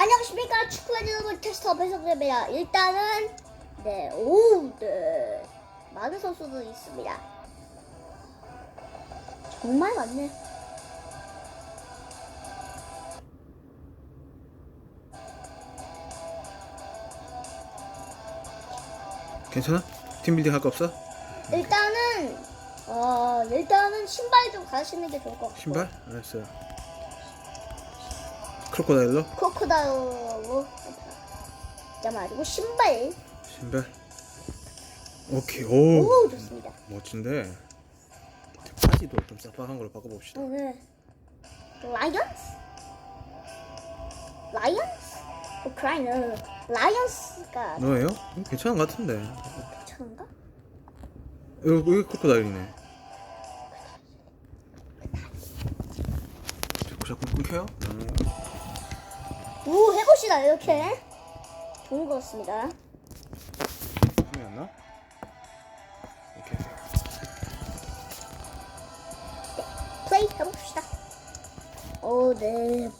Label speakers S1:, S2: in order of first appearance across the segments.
S1: 안녕하십니까 축구의 여러분 테스터 배석입니다. 일단은 네, 오, 네, 많은 선수들이 있습니다. 정말 많네.
S2: 괜찮아? 팀빌딩 할 거 없어?
S1: 일단은 어 일단은 신발 좀 가시는 게 좋을 것 같고.
S2: 신발? 알았어. 크로코다일로?
S1: 크로코다일로 잠깐만 그리고 신발.
S2: 신발. 오케이. 오.
S1: 오, 좋습니다.
S2: 멋진데. 바지도 좀 싹박한 걸로 바꿔봅시다.
S1: 네. 라이언스? 라이언스? 우크라이나 라이언스가
S2: 너예요? 음, 괜찮은 것 같은데.
S1: 괜찮은가?
S2: 여기, 여기 크로코다일이네. 자꾸 끊겨요? 음.
S1: 오 해봅시다 이렇게 좋은 것 같습니다.
S2: 힘이 안 나? 이렇게.
S1: 플레이 해봅시다. 오 네.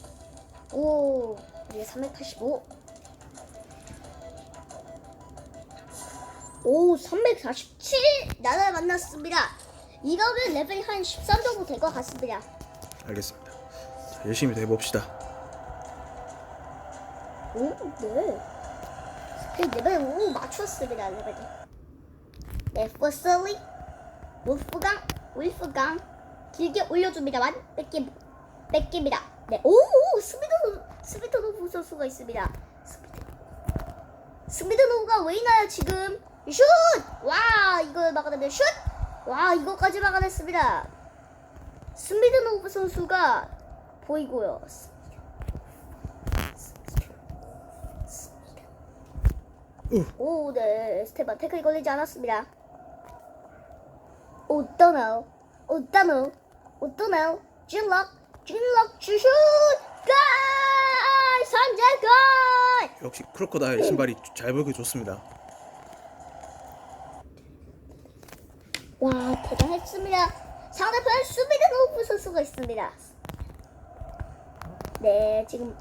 S1: 오 이게 385. 오 347 나라를 만났습니다. 이러면 레벨이 한 13 정도 될 것 같습니다.
S2: 알겠습니다. 자, 열심히 더 해봅시다.
S1: 오, 네. 그 레벨 5 맞췄습니다, 레벨이. 네, 퍼슬리, 울프강, 울프강, 길게 올려줍니다만, 뺏기, 뺏깁니다. 네, 오, 오 스미드, 스미드노브 선수가 있습니다. 스미드. 스미드노브가 왜 있나요, 지금? 슛! 와, 이걸 막아내면 슛! 와, 이거까지 막아냈습니다. 스미드노브 선수가 보이고요.
S2: 우.
S1: 오, 네. 스테반 태클이 걸리지 않았습니다. 오, 떠나오. 오, 떠나오. 오, 떠나오. 진럭. 진럭 주슛! 골! 선제골!
S2: 역시 크로코다일 신발이 잘 보기 좋습니다.
S1: 와, 대단했습니다. 상대편 수비드 노프 선수가 있습니다. 네, 지금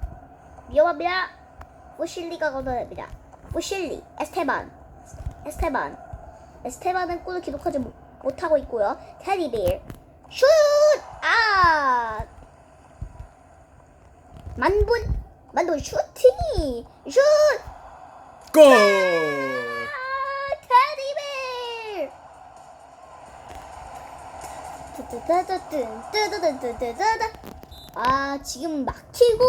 S1: 위험합니다. 포실리가 걷어냅니다. 포실리, 에스테반, 에스테반, 에스테반은 골을 기록하지 못- 못하고 있고요. 테리빌, 슛! 아! 만분, 만분 슈팅이, 슛!
S2: 골!
S1: 아! 뜨뜨뜨뜨뜨, 뜨뜨뜨뜨뜨뜨. 아 지금 막히고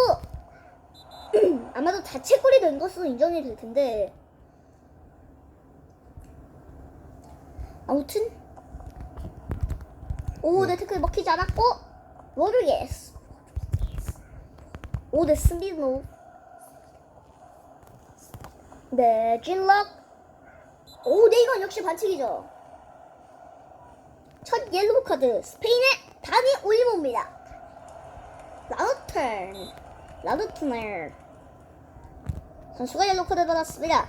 S1: 아마도 자책골이 된 것으로 인정이 될 텐데. 아무튼. 오내 태클 먹히지 않았고. 로드리게스. 오내 스미노. 네 진럭. 오, 네, 이건 역시 반칙이죠. 첫 옐로우 카드, 스페인의 다니 올리모입니다. 라우턴, 라우트ner 선수가 옐로우 카드 받았습니다.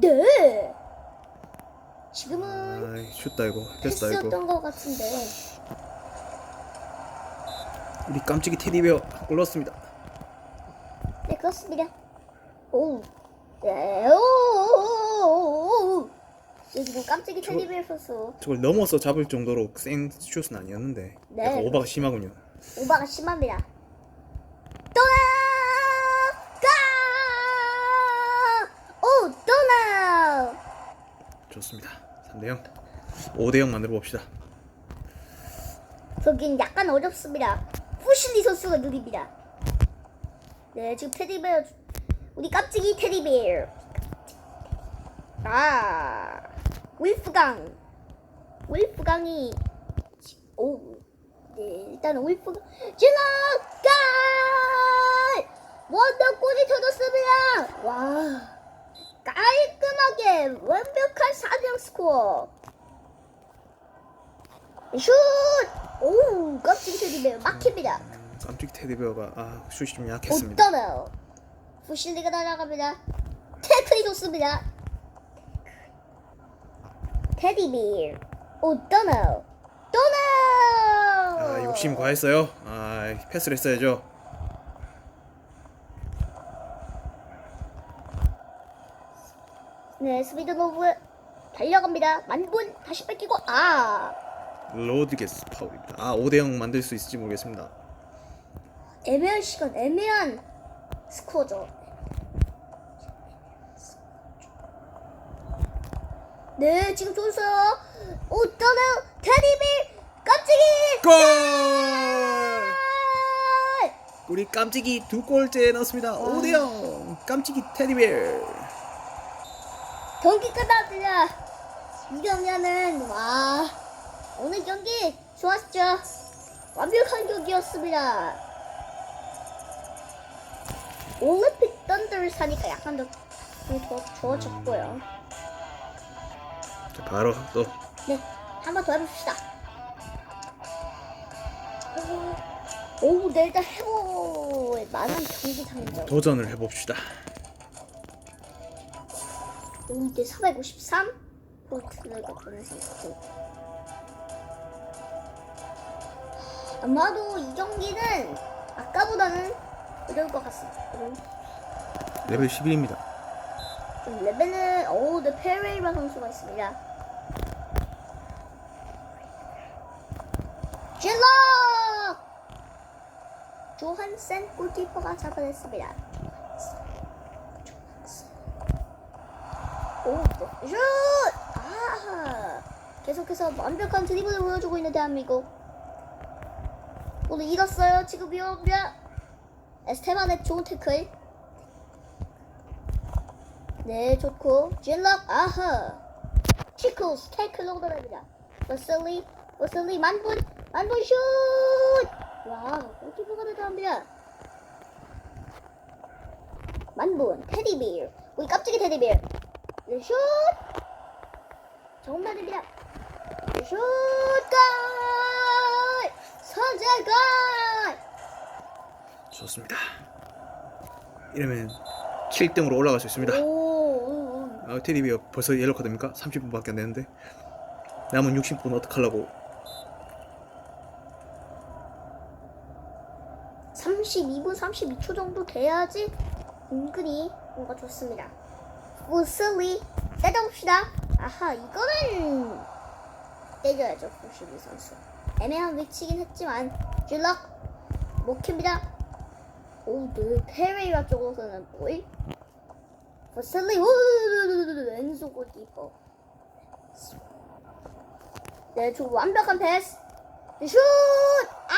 S1: 네. 지금은
S2: 아이 슛다 이거 됐다 이거
S1: 패스였던 것 같은데.
S2: 우리 깜찍이 테디베어 골 넣었습니다
S1: 네, 그렇습니다. 오, 네, 오, 오, 오, 오. 네, 지금 깜찍이
S2: 저-
S1: 테디베어 선수
S2: 저걸 넘어서 잡을 정도로 센 슛은 아니었는데
S1: 네.
S2: 약간 오바가 심하군요
S1: 오바가 심합니다. 떠나! 가! 오, 떠나!
S2: 좋습니다 3대0 5대0 만들어 봅시다
S1: 거긴 약간 어렵습니다. 푸실리 선수가 느립니다. 네, 지금 테디베어, 우리 깜찍이 테디베어. 아, 울프강. 울프강이, 오, 네, 일단 울프강. 진아! 골! 원더 골이 터졌습니다! 와, 깔끔하게 완벽한 4명 스코어. 슛! 오, 깜찍이 테디베어 막힙니다.
S2: 음, 깜찍이 테디베어가 아 슛이 좀 약했습니다
S1: 어떠나요? 부실리가 날아갑니다. 태클이 좋습니다. 테디비어. 어떠나요? 떠나요!
S2: 아 욕심 과했어요 아 패스를 했어야죠
S1: 네, 스피드 노브 달려갑니다. 만분 다시 뺏기고 아
S2: 로드게스 파울입니다. 아 5대 0 만들 수 있을지 모르겠습니다.
S1: 애매한 시간, 애매한 스코어죠. 네, 지금 좋았어요. 오, 떠나요. 테디빌 깜찍이.
S2: 골! 우리 깜찍이 두 골째 넣었습니다. 5대 0 깜찍이 테디베어.
S1: 경기 끝났습니다. 이러면은 와 오늘 경기 좋았죠. 완벽한 경기였습니다. 올림픽 던더를 사니까 약간 더, 더 좋아졌고요.
S2: 자, 바로 또
S1: 네, 한 번 더 해봅시다. 오, 네, 일단 해볼 만한 경기장이죠.
S2: 도전을 해봅시다.
S1: 오, 이제 453 포인트를 보내서 아마도 이 경기는 아까보다는 어려울 것 같습니다. 음,
S2: 레벨 11입니다.
S1: 좀 레벨은 오, 네 페레이라 선수가 있습니다. 질러! 조한센 골키퍼가 잡아냈습니다. 조한센. 오, 네. 슛! 아! 계속해서 완벽한 드리블을 보여주고 있는 대한민국. 오늘 잃었어요. 지금 위험합니다. 에스테반의 좋은 태클. 네, 좋고. 질럭, 아하. 치클스, 태클로 들어갑니다. 버슬리, 버슬리, 만분, 만분 슛! 와, 골키퍼가 대단합니다. 만분, 테디비어. 우리 깜찍이. 네, 슛! 정말입니다. 슛! 골! 선제 골!
S2: 좋습니다. 이러면 7등으로 올라갈 수 있습니다.
S1: 오, 오, 오.
S2: 아, 테디비어 벌써 옐로 카드입니까? 30분밖에 안 되는데 남은 60분 어떡하려고
S1: 32분 32초 정도 돼야지 은근히 뭔가 좋습니다. 우슬리 때려봅시다. 아하 이거는 때려야죠 구시리 선수. 애매한 위치긴 했지만 줄럭 목입니다. 오, 네 페레이라 쪽으로서는 보이. 우슬리 오 왼손 골키퍼. 네, 저 완벽한 패스. 슛! 아!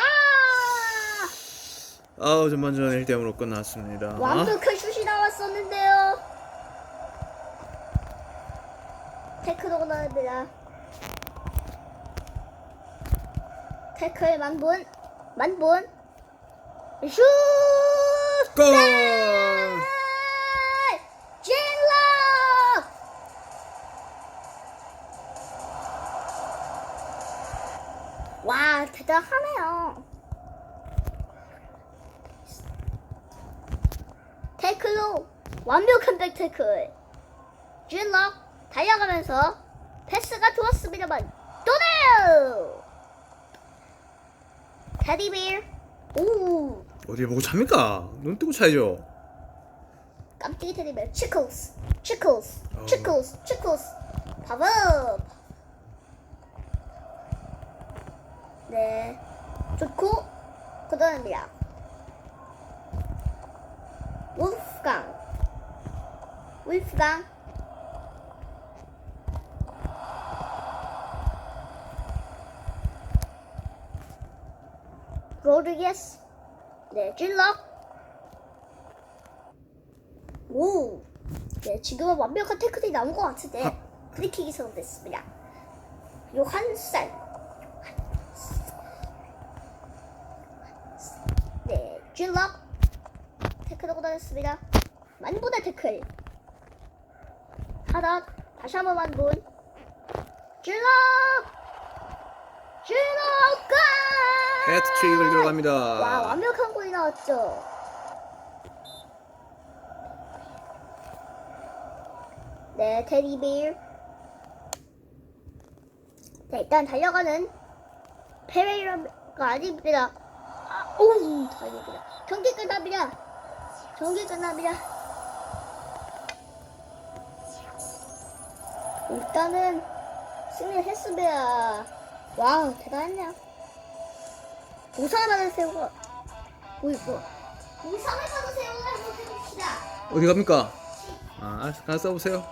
S2: 아우 전반전 1대0으로 끝났습니다
S1: 완벽한 슛이 나왔었는데요. 태클로 나옵니다. 태클 만분, 만분, 슛!
S2: 골!
S1: 진락! 와, 대단하네요. 태클로 완벽한 백태클. 진락 달려가면서 패스가 좋았습니다만 또네요. 테디비어. 오,
S2: 어디 보고 찹니까? 눈 뜨고 차야죠
S1: 깜찍이 테디베어 치클스 치클스
S2: 어.
S1: 치클스 치클스 밥업 네 좋고 그 다음입니다 울프강 울프강 로드리게스 네 질럭 오, 네 지금은 완벽한 태클이 나온 것 같은데
S2: 아.
S1: 프리킥이 성공됐습니다. 요한산, 네 줄럭 태클하고 다녔습니다. 만분의 태클. 하나 다시 한 번 만분. 줄럭 줄럭 골!
S2: 해트트릭을 들어갑니다
S1: 와 완벽한 골이 나왔죠. 네 테디베어. 네 일단 달려가는 페레이라가 아닙니다. 아, 오 다행입니다. 경기 끝납니다. 경기 끝납니다. 일단은 승리를 했습니다. 와우, 대단했네요. 보상을 받으세요. 보이고. 보상을 받으세요. 한번 해봅시다.
S2: 어디 갑니까? 아. 가서 써보세요.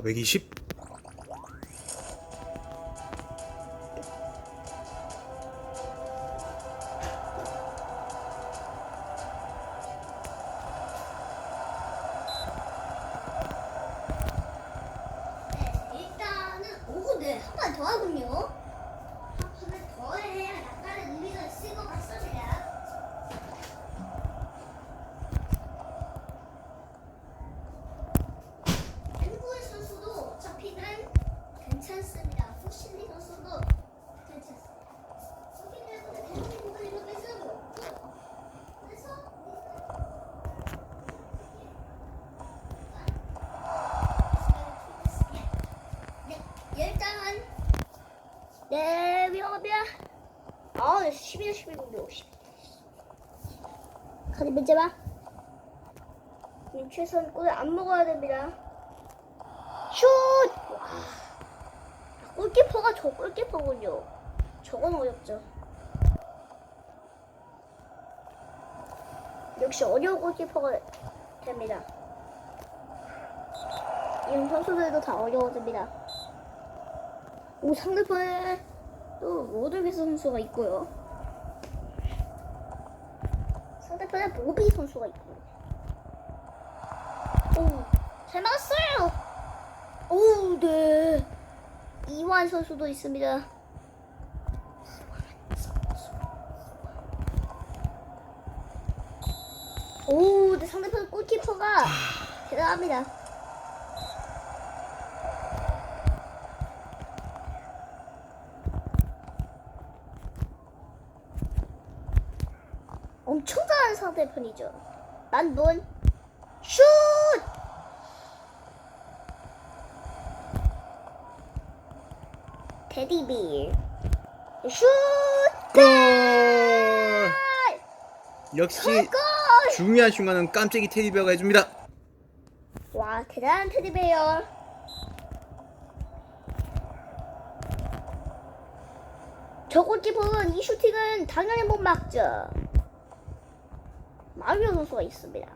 S2: (420)
S1: 문제 봐. 최선 골을 안 먹어야 됩니다. 슛! 와. 골키퍼가 저 골키퍼군요. 저건 어렵죠. 역시 어려운 골키퍼가 됩니다. 이런 선수들도 다 어려워집니다. 오 상대편에 또 로드리게스 선수가 있고요. 상대편에 보비 선수가 있고요. 오, 잘 막았어요. 오, 네. 이완 선수도 있습니다. 오, 네, 상대편 골키퍼가 대단합니다. 엄청 잘하는 상대편이죠. 난 넌, 슛! 테디비. 슛!
S2: 골!
S1: 골!
S2: 역시
S1: 골!
S2: 중요한 순간은 깜짝이 테디베어가 해줍니다.
S1: 와, 대단한 테디베어. 저 골키퍼는 이 슈팅은 당연히 못 막죠. 마리오 선수가 있습니다.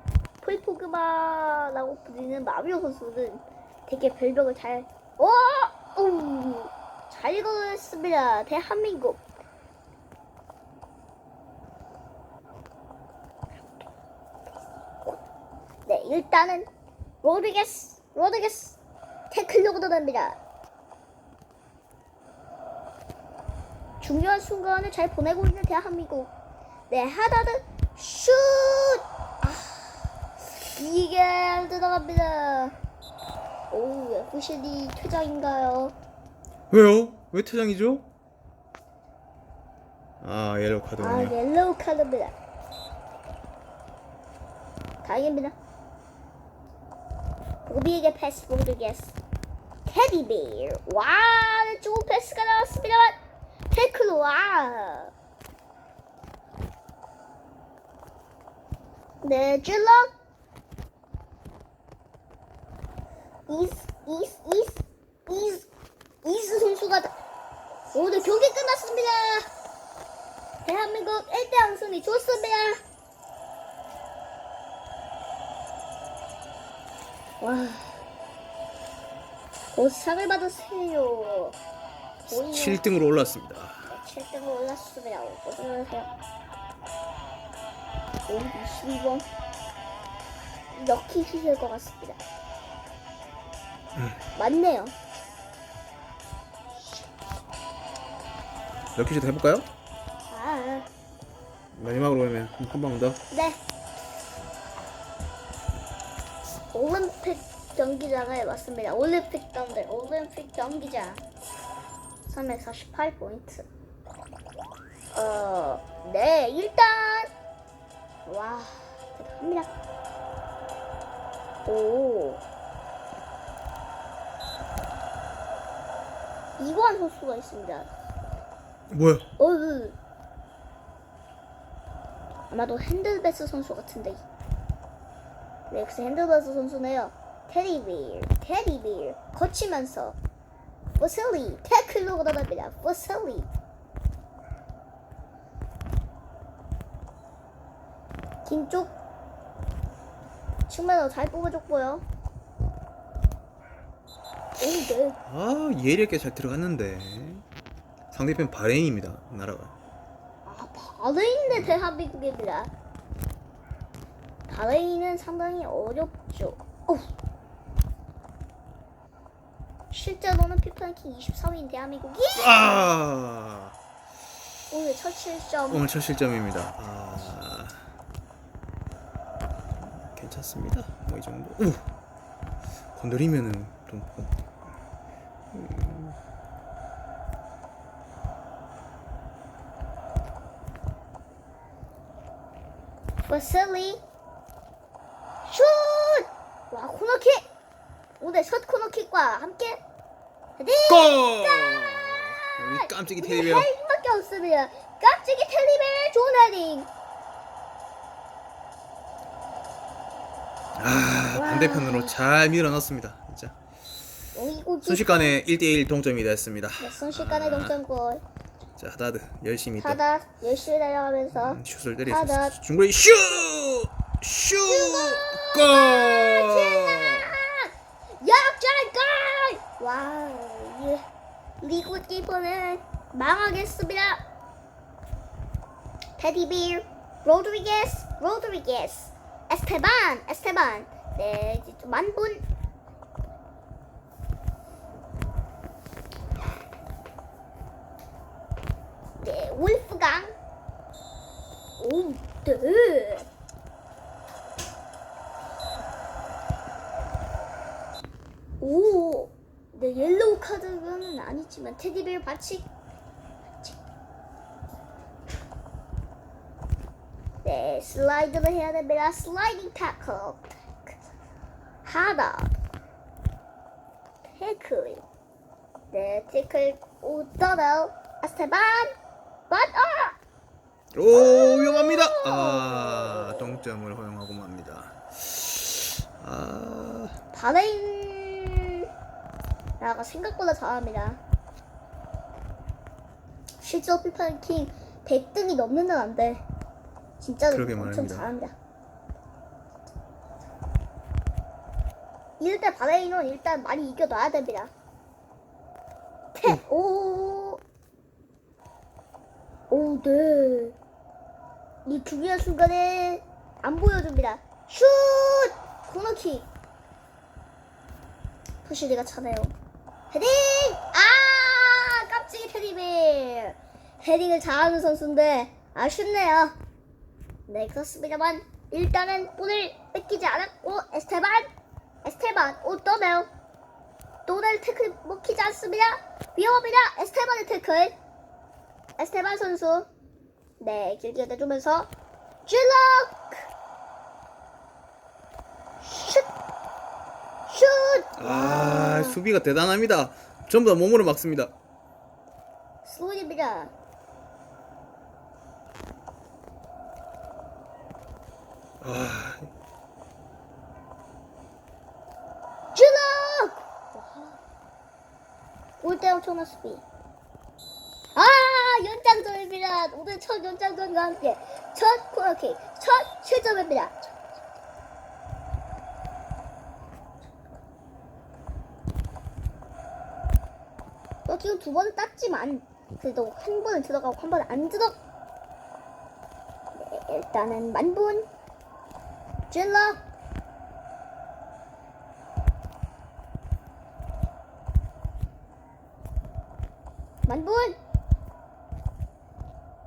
S1: 풀포그마라고 불리는 마리오 선수는 되게 별벽을 잘, 어! 오! 잘 읽어냈습니다. 대한민국. 네, 일단은 로드리게스, 로드리게스 태클로 걷어냅니다. 중요한 순간을 잘 보내고 있는 대한민국. 네, 하다드 슛! 아, 이게 안 들어갑니다. 오, FCD 퇴장인가요?
S2: 왜요? 왜 퇴장이죠? 아 옐로우
S1: 아,
S2: 카드군요.
S1: 옐로우 카드입니다. 다행입니다. 보비에게 패스 로드리게스. 테디베어. 와, 네, 좋은 패스가 나왔습니다만 태클 와. 네, 찔러. 이스, 이스, 이스, 이스, 이스 선수가 다- 오늘 경기 끝났습니다. 대한민국 1대0 승리 좋습니다. 와. 곧 상을 받으세요. 보이요?
S2: 7등으로 올랐습니다.
S1: 7등으로 올랐습니다. 어서오세요. 오, 22번. 럭키 슛일 것 같습니다. 맞네요.
S2: 럭키슛 해볼까요?
S1: 아,
S2: 마지막으로 그러면 한 방 더.
S1: 네. 올림픽 경기장에 왔습니다. 올림픽 경기, 올림픽 경기장. 348포인트. 어, 네, 일단. 와, 대단합니다. 오. 이관 선수가 있습니다.
S2: 뭐야?
S1: 어 으. 아마도 핸들베스 선수 같은데. 네, 역시 핸들베스 선수네요. 테디빌, 테디빌. 거치면서. 포슬리, 태클로 걷어갑니다. 포슬리. 긴 쪽. 측면으로 잘 뽑아줬고요. 오, 네.
S2: 아 예리 있게 잘 들어갔는데 상대편 바레인입니다 나라가.
S1: 아, 바레인의 대한민국입니다. 바레인은 상당히 어렵죠. 어. 실제로는 피파랭킹 23위인 대한민국이
S2: 아
S1: 오늘 첫 실점.
S2: 오늘 첫 실점입니다. 아 괜찮습니다. 뭐 이 정도. 우 건드리면은 좀
S1: 버슬리 슛! 와 코너킥! 오늘 첫 코너킥과 함께 헤딩!
S2: 골! 우리 깜찍이 테디베어.
S1: 헤딩밖에 없습니다. 깜찍이 테디베어 좋은 헤딩.
S2: 아 반대편으로 잘 밀어넣습니다. 진짜
S1: 이거
S2: 순식간에 1대1 동점이 됐습니다.
S1: 네, 순식간에
S2: 아,
S1: 동점골.
S2: 자 하다드 열심히 또
S1: 하다 열심히 달려가면서
S2: 음, 슛을 때릴
S1: 하다.
S2: 중거리 슛! 슛! 골!
S1: 역전골! 예. 리그 키퍼는 망하겠습니다. 테디빌, 로드리게스, 로드리게스, 에스테반, 에스테반. 네, 이제 좀 만분. 네, 울프강. 오, 네. 오, 네 옐로우 카드는 아니지만 테디베어 반칙. 반칙. 네, 슬라이드를 해야 됩니다. 슬라이딩 타클. 하다. 태클. 네, 태클. 오, 더블. 아스테반. 바다.
S2: 오 위험합니다. 아 동점을 허용하고 맙니다. 아
S1: 바레인 나가 생각보다 잘합니다. 실제 피파랭킹 100등이 넘는 건 안 돼. 진짜로
S2: 그러게
S1: 엄청
S2: 말입니다.
S1: 잘합니다. 이럴 때 바레인은 일단 많이 이겨놔야 됩니다. 패! 오! 오, 네. 이 중요한 순간에 안 보여줍니다. 슛! 코너킥. 푸시리가 차네요. 헤딩! 아! 깜찍이 테디벨! 헤딩을 잘하는 선수인데 아쉽네요. 네, 그렇습니다만 일단은 볼을 뺏기지 않았고 에스테반! 에스테반! 오, 또네요. 또넬 태클 먹히지 않습니다. 위험합니다. 에스테반의 태클. 에스테반 선수. 네, 길게 내주면서 찔럭! 슛! 슛!
S2: 아, 수비가 대단합니다. 전부 다 몸으로 막습니다.
S1: 슬로우입니다.
S2: 아,
S1: 찔럭! 올때 엄청난 수비. 아, 연장전입니다. 오늘 첫 연장전과 함께 첫 코너킥, 첫 실점입니다. 너 지금 두 번을 땄지만 그래도 한 번은 들어가고 한 번은 안 들어. 네, 일단은 만분 찔러 만분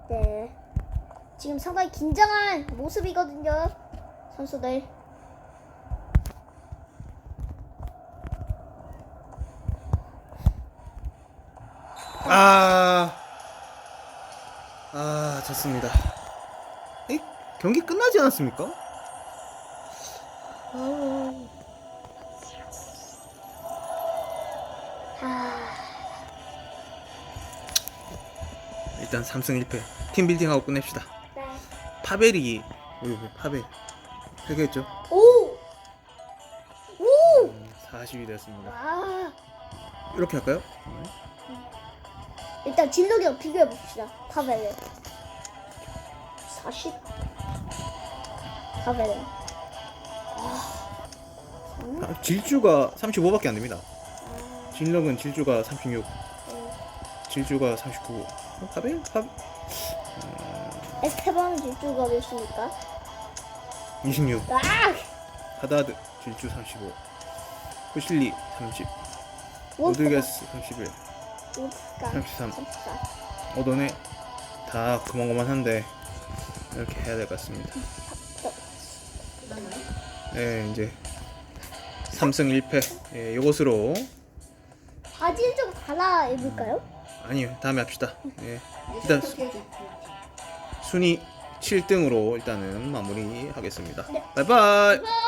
S1: 네. 지금 상당히 긴장한 모습이거든요. 선수들.
S2: 아, 아, 졌습니다. 에? 경기 끝나지 않았습니까?
S1: 어. 아,
S2: 일단 3승 1패. 팀 빌딩하고 끝냅시다.
S1: 네.
S2: 파벨이, 어이구, 파벨. 해결했죠?
S1: 오! 오!
S2: 40이 되었습니다.
S1: 와.
S2: 이렇게 할까요?
S1: 일단 진력이랑 비교해 봅시다. 파벨을. 40. 파벨을.
S2: 아, 질주가 35밖에 안 됩니다.
S1: 아,
S2: 진력은 질주가 36,
S1: 음.
S2: 질주가 39. 어, 파벨? 파벨?
S1: 에스테방 질주가 몇입니까?
S2: 26.
S1: 아!
S2: 하다드 질주 35. 후실리 30.
S1: wolf가-
S2: 오드게스 31.
S1: wolf가
S2: 33.
S1: 34.
S2: 오더네 다 그만그만한데 이렇게 해야 될 것 같습니다. 네 이제 3승 1패 예, 이것으로
S1: 바지를 좀 갈아 입을까요?
S2: 아니요 다음에 합시다. 예, 일단 수- 순위 7등으로 일단은 마무리하겠습니다.
S1: 네.
S2: 바이바이.
S1: 바이!